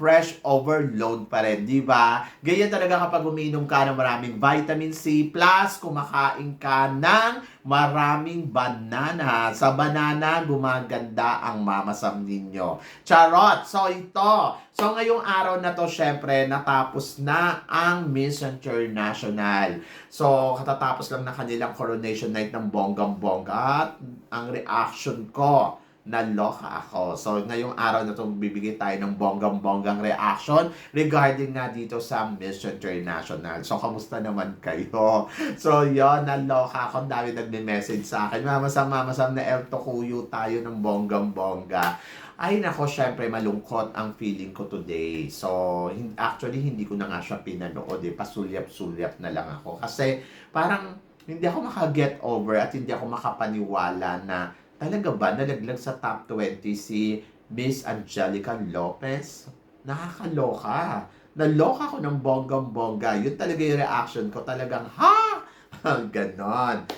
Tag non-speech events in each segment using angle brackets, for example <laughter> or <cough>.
fresh overload pa rin, di ba? Ganyan talaga kapag uminom ka ng maraming vitamin C plus kumakain ka ng maraming banana. Sa banana, gumaganda ang mamasam ninyo. Charot! So ito, so ngayong araw na to, syempre, natapos na ang Miss International. So, katatapos lang na kanilang coronation night ng bonggang-bongga at ang reaction ko, naloka ako. So, ngayong araw na itong bibigay tayo ng bonggang-bonggang reaction regarding nga dito sa Miss International. So, kamusta naman kayo? <laughs> So, yon naloka ako. Ang dami nagme-message sa akin. Mamasam, mamasam na El Tokuyo tayo ng bonggang-bongga. Ay nako, syempre malungkot ang feeling ko today. So, actually, hindi ko na nga siya pinanood. Eh. Pasulyap-sulyap na lang ako. Kasi, parang hindi ako maka-get over at hindi ako makapaniwala na talaga ba nalaglag sa top 20 si Miss Angelica Lopez? Nakakaloka. Naloka ko ng bonggang-bongga. Yun talaga yung reaction ko. Talagang, ha? <laughs> Ganon.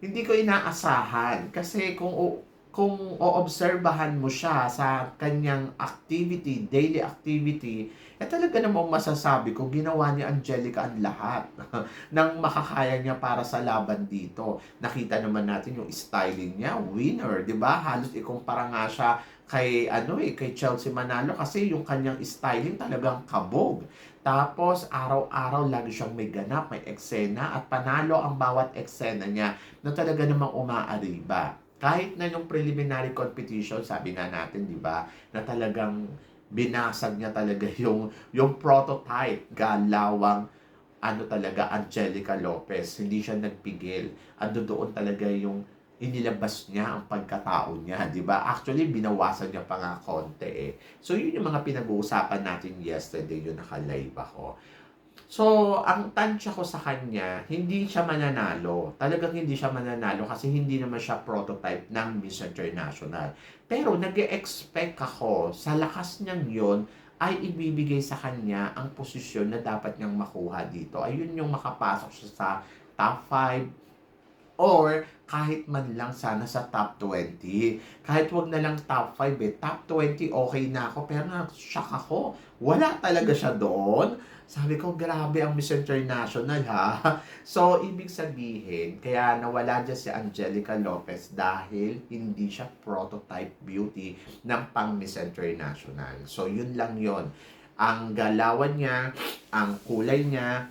Hindi ko inaasahan. Kasi kung kung oobserbahan mo siya sa kanyang activity, daily activity, eh talaga namang masasabi ko, ginawa ni Angelica ang lahat <laughs> ng makakaya niya para sa laban dito. Nakita naman natin yung styling niya, winner, di ba? Halos ikumpara nga siya kay, ano eh, kay Chelsea Manalo kasi yung kanyang styling talagang kabog. Tapos, araw-araw lagi siyang may ganap, may eksena at panalo ang bawat eksena niya na talaga namang umaariba kahit na yung preliminary competition, sabi nga natin, di ba, na talagang binasag niya talaga <laughs> yung, yung prototype, galawang, ano talaga, Angelica Lopez. Hindi siya nagpigil. Ando doon talaga yung inilabas niya ang pagkatao niya, di ba? Actually, binawasan niya pa nga konti eh. So, yun yung mga pinag-uusapan natin yesterday, yung naka-live ako. So, ang tansya ko sa kanya, hindi siya mananalo. Talagang hindi siya mananalo kasi hindi naman siya prototype ng Miss International. Pero nag expect ako, sa lakas niyang yon ay ibibigay sa kanya ang posisyon na dapat niyang makuha dito. Ayun yung makapasok siya sa top 5 or kahit man lang sana sa top 20. Kahit wag na lang top 5 eh. Top 20 okay na ako pero na-shock ako. Wala talaga siya doon. Sabi ko, grabe ang Miss International ha. <laughs> So, ibig sabihin, kaya nawala dyan si Angelica Lopez dahil hindi siya prototype beauty ng pang Miss International. So, yun lang yon Ang galawan niya, ang kulay niya,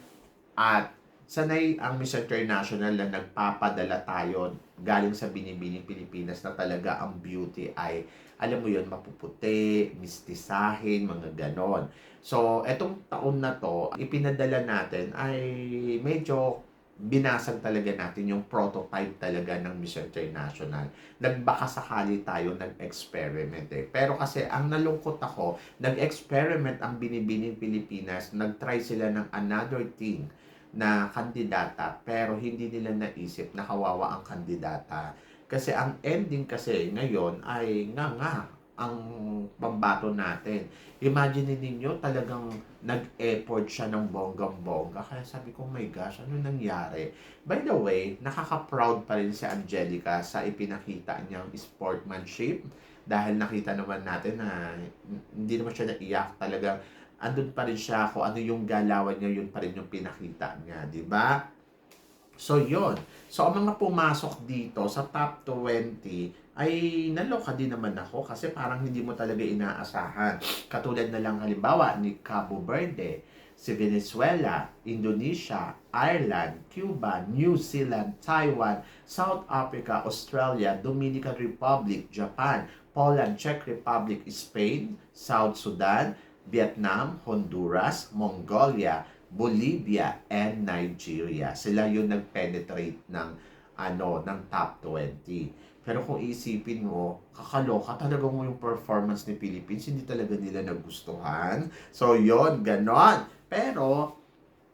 at sanay ang Miss International na nagpapadala tayo galing sa binibining Pilipinas na talaga ang beauty ay alam mo yon mapuputi, mistisahin, mga ganon. So, etong taon na to, ipinadala natin ay medyo binasag talaga natin yung prototype talaga ng Miss International. Nagbaka sakali tayo nag-experiment eh. Pero kasi ang nalungkot ako, nag-experiment ang Binibining Pilipinas, nag-try sila ng another thing na kandidata pero hindi nila naisip na kawawa ang kandidata. Kasi ang ending kasi ngayon ay nga nga ang pambato natin. Imagine ninyo talagang nag-effort siya ng bonggang-bongga. Kaya sabi ko, oh my gosh, ano nangyari? By the way, nakaka-proud pa rin si Angelica sa ipinakita niyang sportsmanship. Dahil nakita naman natin na hindi naman siya naiyak. Talagang andun pa rin siya kung ano yung galawan niya, yun pa rin yung pinakita niya, di ba? So, yun. So, ang mga pumasok dito sa top 20 ay naloka din naman ako kasi parang hindi mo talaga inaasahan. Katulad na lang halimbawa ni Cabo Verde, si Venezuela, Indonesia, Ireland, Cuba, New Zealand, Taiwan, South Africa, Australia, Dominican Republic, Japan, Poland, Czech Republic, Spain, South Sudan, Vietnam, Honduras, Mongolia, Bolivia, and Nigeria. Sila yung nag-penetrate ng ano ng top 20. Pero kung isipin mo, kakaloka talaga mo yung performance ni Philippines, hindi talaga nila nagustuhan. So, yon ganon. Pero,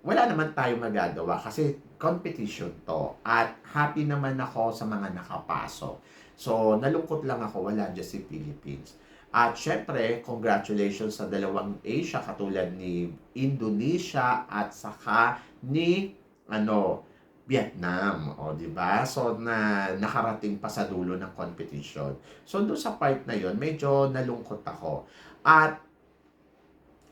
wala naman tayo magagawa kasi competition to. At happy naman ako sa mga nakapasok. So, nalungkot lang ako, wala dyan si Philippines. At syempre, congratulations sa dalawang Asia katulad ni Indonesia at saka ni ano Vietnam, o di ba? So na nakarating pa sa dulo ng competition. So doon sa part na 'yon, medyo nalungkot ako. At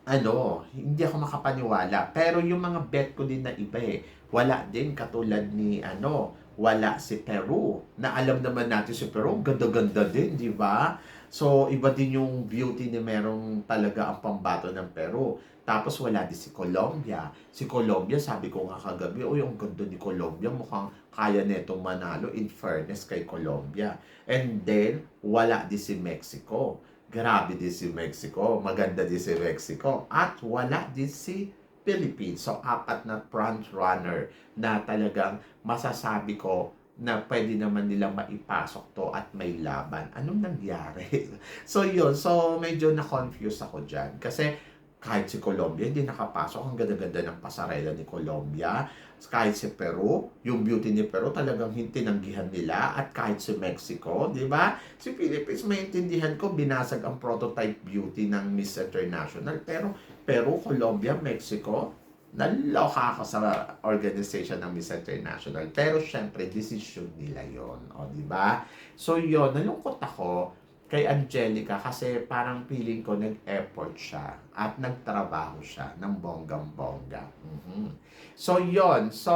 ano, hindi ako makapaniwala. Pero yung mga bet ko din na iba eh, wala din katulad ni ano, wala si Peru. Na alam naman natin si Peru, ganda-ganda din, di ba? So, iba din yung beauty ni merong talaga ang pambato ng Peru. Tapos wala din si Colombia. Si Colombia, sabi ko nga kagabi, oh, yung ganda ni Colombia, mukhang kaya netong manalo in fairness kay Colombia. And then, wala din si Mexico. Grabe din si Mexico. Maganda din si Mexico. At wala din si Philippines. So, apat na front runner na talagang masasabi ko na pwede naman nilang maipasok to at may laban. Anong nangyari? <laughs> so, yun. So, medyo na-confuse ako dyan. Kasi, kahit si Colombia, hindi nakapasok. Ang ganda-ganda ng pasarela ni Colombia. Kahit si Peru, yung beauty ni Peru talagang tinanggihan nila. At kahit si Mexico, di ba? Si Philippines, maintindihan ko, binasag ang prototype beauty ng Miss International. Pero Peru, Colombia, Mexico, naloka ako sa organization ng Miss International. Pero syempre, decision nila yon O, di ba? So, yon nalungkot ako kay Angelica kasi parang feeling ko nag-effort siya at nagtrabaho siya ng bonggang-bongga. Mhm. So, yon So,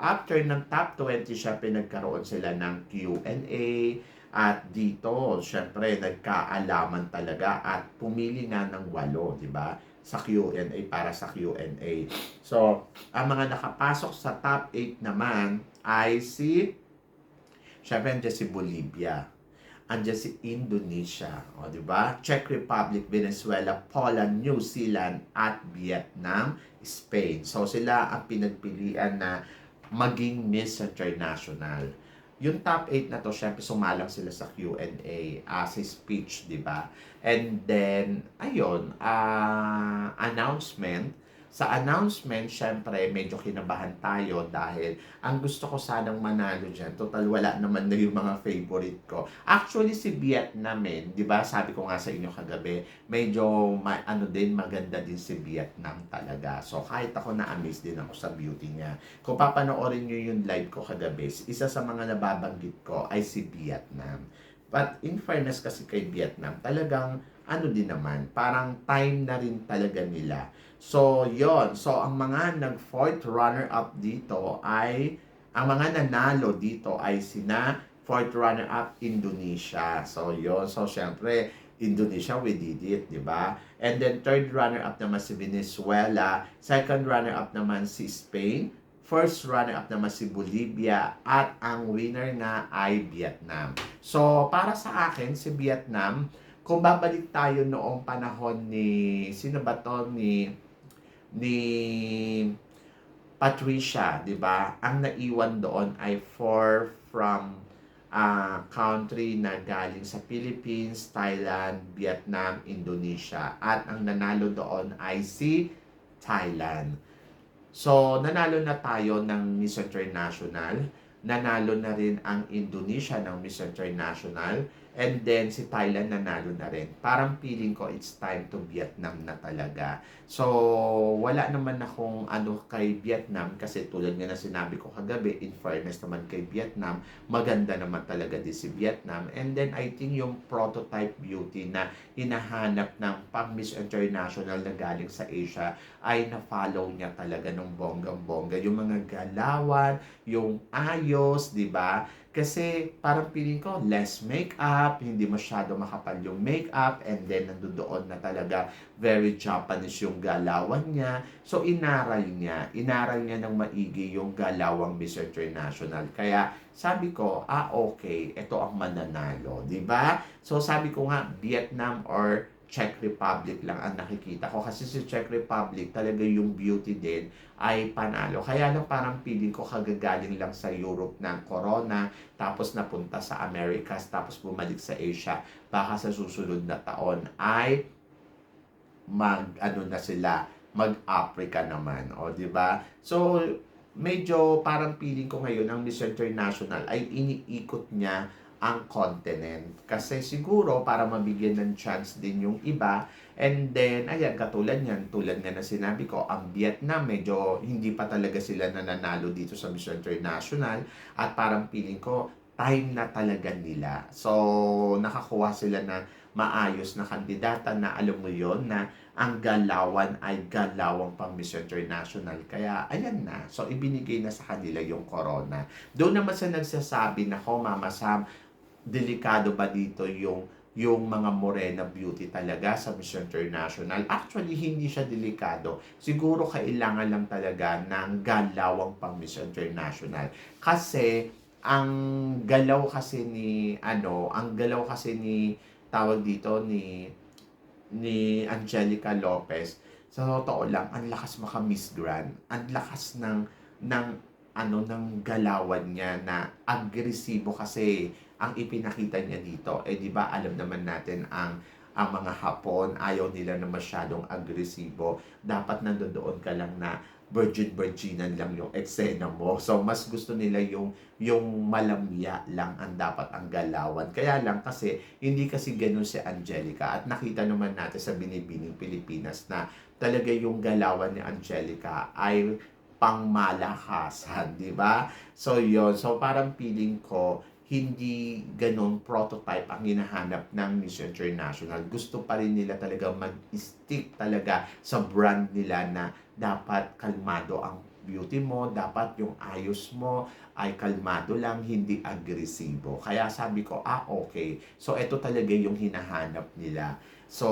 after ng top 20, syempre nagkaroon sila ng Q&A at dito, syempre, nagkaalaman talaga at pumili nga ng walo, di ba? Sa Q&A, para sa Q&A. So, ang mga nakapasok sa top 8 naman ay si, syempre, nandiyan si Bolivia andyan si Indonesia, o di ba? Czech Republic, Venezuela, Poland, New Zealand at Vietnam, Spain. So sila ang pinagpilian na maging Miss International. Yung top 8 na to, syempre sumalang sila sa Q&A as a speech, di ba? And then, ayun, uh, announcement sa announcement, syempre, medyo kinabahan tayo dahil ang gusto ko sanang manalo dyan, total wala naman na yung mga favorite ko. Actually, si Vietnam eh, di ba, sabi ko nga sa inyo kagabi, medyo ma- ano din, maganda din si Vietnam talaga. So, kahit ako na-amaze din ako sa beauty niya. Kung papanoorin nyo yung live ko kagabi, isa sa mga nababanggit ko ay si Vietnam. But in fairness kasi kay Vietnam, talagang ano din naman, parang time na rin talaga nila So, yon So, ang mga nag-fourth runner-up dito ay, ang mga nanalo dito ay sina fourth runner-up Indonesia. So, yon So, syempre, Indonesia, we did it, di ba? And then, third runner-up naman si Venezuela. Second runner-up naman si Spain. First runner-up naman si Bolivia. At ang winner na ay Vietnam. So, para sa akin, si Vietnam, kung babalik tayo noong panahon ni, sino ba to? Ni ni Patricia, 'di ba? Ang naiwan doon ay four from uh, country na galing sa Philippines, Thailand, Vietnam, Indonesia. At ang nanalo doon ay si Thailand. So, nanalo na tayo ng Miss International. Nanalo na rin ang Indonesia ng Miss International And then, si Thailand nanalo na rin. Parang feeling ko, it's time to Vietnam na talaga. So, wala naman akong ano kay Vietnam kasi tulad nga na sinabi ko kagabi, in fairness naman kay Vietnam, maganda naman talaga din si Vietnam. And then, I think yung prototype beauty na hinahanap ng pang Miss International na galing sa Asia ay na-follow niya talaga ng bonggang-bongga. Yung mga galawan, yung ayos, di ba? Kasi parang feeling ko, less makeup, hindi masyado makapal yung makeup, and then nandoon na talaga very Japanese yung galawan niya. So inaral niya, inaral niya ng maigi yung galawang Miss International. Kaya sabi ko, ah okay, ito ang mananalo, di ba? So sabi ko nga, Vietnam or Czech Republic lang ang nakikita ko. Kasi si Czech Republic, talaga yung beauty din ay panalo. Kaya lang parang feeling ko kagagaling lang sa Europe ng corona, tapos napunta sa Americas, tapos bumalik sa Asia. Baka sa susunod na taon ay mag ano na sila, mag-Africa naman, o di ba? So medyo parang feeling ko ngayon ang Miss International ay iniikot niya ang continent. Kasi siguro para mabigyan ng chance din yung iba. And then, ayan, katulad yan, tulad nga na sinabi ko, ang Vietnam, medyo hindi pa talaga sila nananalo dito sa Miss International. At parang feeling ko, time na talaga nila. So, nakakuha sila na maayos na kandidata na alam mo yon na ang galawan ay galawang pang Miss International. Kaya, ayan na. So, ibinigay na sa kanila yung corona. Doon naman sa nagsasabi na, ko, Mama Sam, delikado ba dito yung yung mga morena beauty talaga sa Miss International. Actually, hindi siya delikado. Siguro kailangan lang talaga ng galawang pang Miss International. Kasi, ang galaw kasi ni, ano, ang galaw kasi ni, tawag dito, ni, ni Angelica Lopez, sa totoo lang, ang lakas maka Miss Grand. Ang lakas ng, ng, ano, ng galawan niya na agresibo kasi ang ipinakita niya dito. Eh, di ba, alam naman natin ang ang mga Hapon, ayaw nila na masyadong agresibo. Dapat nandoon ka lang na virgin-virginan lang yung eksena mo. So, mas gusto nila yung, yung malamya lang ang dapat ang galawan. Kaya lang kasi, hindi kasi ganun si Angelica. At nakita naman natin sa Binibining Pilipinas na talaga yung galawan ni Angelica ay pangmalakasan, di ba? So, yon So, parang feeling ko, hindi ganon prototype ang hinahanap ng Miss International. Gusto pa rin nila talaga mag-stick talaga sa brand nila na dapat kalmado ang beauty mo, dapat yung ayos mo ay kalmado lang, hindi agresibo. Kaya sabi ko, ah okay. So ito talaga yung hinahanap nila. So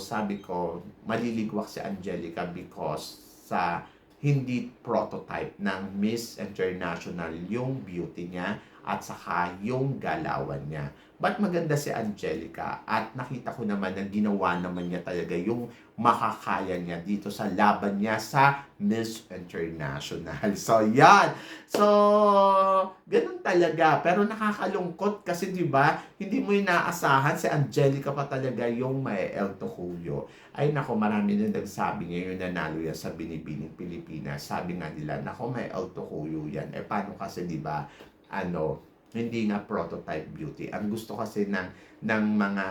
sabi ko, maliligwak si Angelica because sa hindi prototype ng Miss International yung beauty niya at saka yung galawan niya. But maganda si Angelica at nakita ko naman na ginawa naman niya talaga yung makakaya niya dito sa laban niya sa Miss International. <laughs> So, yan. So, ganun talaga. Pero nakakalungkot kasi 'di ba hindi mo inaasahan si Angelica pa talaga yung may El Tocuyo. Ay nako, marami na nagsabi niya yung nanalo yan sa Binibining Pilipinas. Sabi nga nila, nako may El Tocuyo yan. Eh paano kasi 'di ba ano, hindi nga prototype beauty. Ang gusto kasi ng, ng mga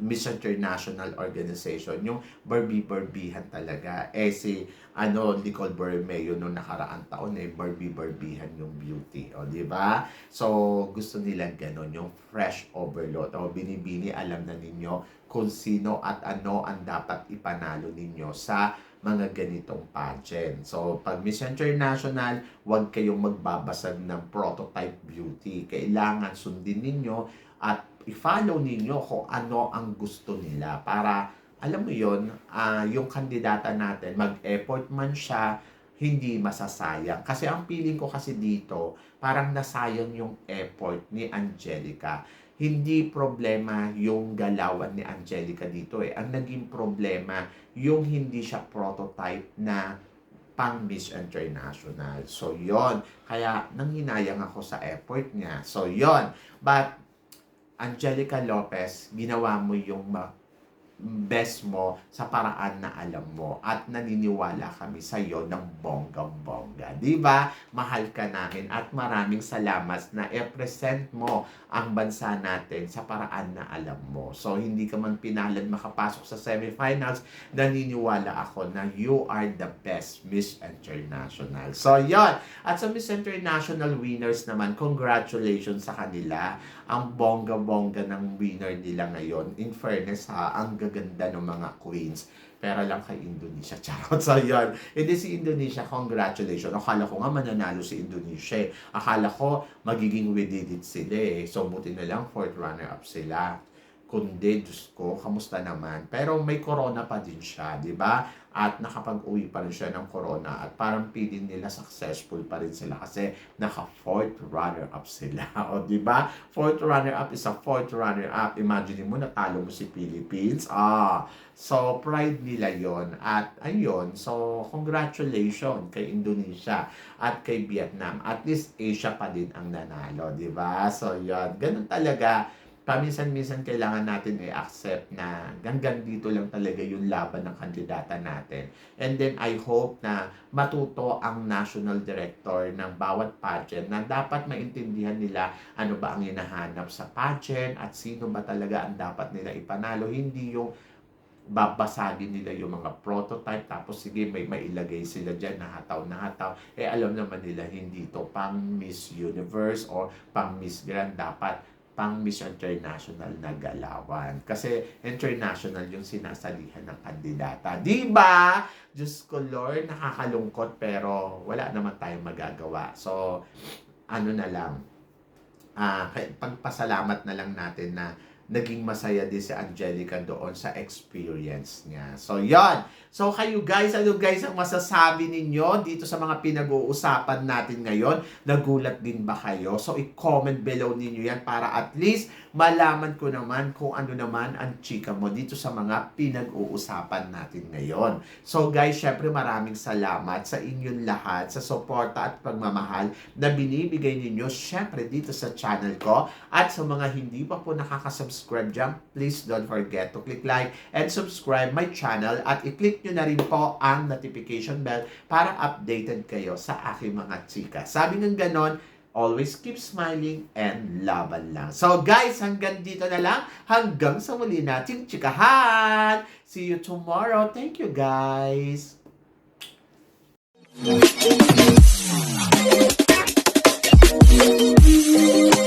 Miss International Organization, yung Barbie-Barbihan talaga. Eh si, ano, Nicole Bermeo noong nakaraang taon, eh, Barbie-Barbihan yung beauty. O, di ba? So, gusto nila ganun, yung fresh overload. O, binibini, alam na ninyo kung sino at ano ang dapat ipanalo ninyo sa mga ganitong pageant. So, pag Miss International, huwag kayong magbabasag ng prototype beauty. Kailangan sundin ninyo at i-follow ninyo kung ano ang gusto nila para alam mo yon uh, yung kandidata natin mag-effort man siya hindi masasayang kasi ang feeling ko kasi dito parang nasayang yung effort ni Angelica hindi problema yung galawan ni Angelica dito eh ang naging problema yung hindi siya prototype na pang Miss International. So, yon Kaya, nanghinayang ako sa effort niya. So, yon But, Angelica Lopez, ginawa mo yung best mo sa paraan na alam mo at naniniwala kami sa iyo ng bonggang-bongga. Di ba? Mahal ka namin at maraming salamat na i-present mo ang bansa natin sa paraan na alam mo. So, hindi ka man pinalad makapasok sa semifinals, naniniwala ako na you are the best Miss International. So, yon At sa Miss International winners naman, congratulations sa kanila. Ang bongga-bongga ng winner nila ngayon. In fairness ha, ang gaganda ng mga queens. Pero lang kay Indonesia. <laughs> Charot. So, yun. Hindi si Indonesia, congratulations. Akala ko nga mananalo si Indonesia. eh. Akala ko magiging did it sila eh. So, buti na lang fourth runner-up sila. Kundi, Diyos ko, kamusta naman? Pero may corona pa din siya, di ba? At nakapag-uwi pa rin siya ng corona at parang feeling nila successful pa rin sila kasi naka fourth runner-up sila. <laughs> o di ba? Fourth runner-up is a fourth runner-up. Imagine mo, natalo mo si Philippines. Ah, so pride nila yon At ayun, so congratulations kay Indonesia at kay Vietnam. At least Asia pa din ang nanalo, di ba? So yun, ganun talaga paminsan-minsan kailangan natin i-accept na hanggang dito lang talaga yung laban ng kandidata natin. And then I hope na matuto ang national director ng bawat pageant na dapat maintindihan nila ano ba ang hinahanap sa pageant at sino ba talaga ang dapat nila ipanalo. Hindi yung babasagin nila yung mga prototype tapos sige may mailagay sila dyan na hataw na hataw eh alam naman nila hindi to pang Miss Universe or pang Miss Grand dapat pang Miss International na galawan. Kasi international yung sinasalihan ng kandidata. Di ba? Diyos ko Lord, nakakalungkot pero wala naman tayong magagawa. So, ano na lang, ah pagpasalamat na lang natin na naging masaya din si Angelica doon sa experience niya. So, yon So, kayo guys, ano guys ang masasabi ninyo dito sa mga pinag-uusapan natin ngayon? Nagulat din ba kayo? So, i-comment below ninyo yan para at least malaman ko naman kung ano naman ang chika mo dito sa mga pinag-uusapan natin ngayon. So, guys, syempre maraming salamat sa inyong lahat sa suporta at pagmamahal na binibigay ninyo syempre dito sa channel ko at sa mga hindi pa po nakakasubscribe subscribe dyan, please don't forget to click like and subscribe my channel at i-click nyo na rin po ang notification bell para updated kayo sa aking mga chika. Sabi ng ganon, always keep smiling and laban lang. So guys, hanggang dito na lang. Hanggang sa muli nating chikahan. See you tomorrow. Thank you guys. Thank you.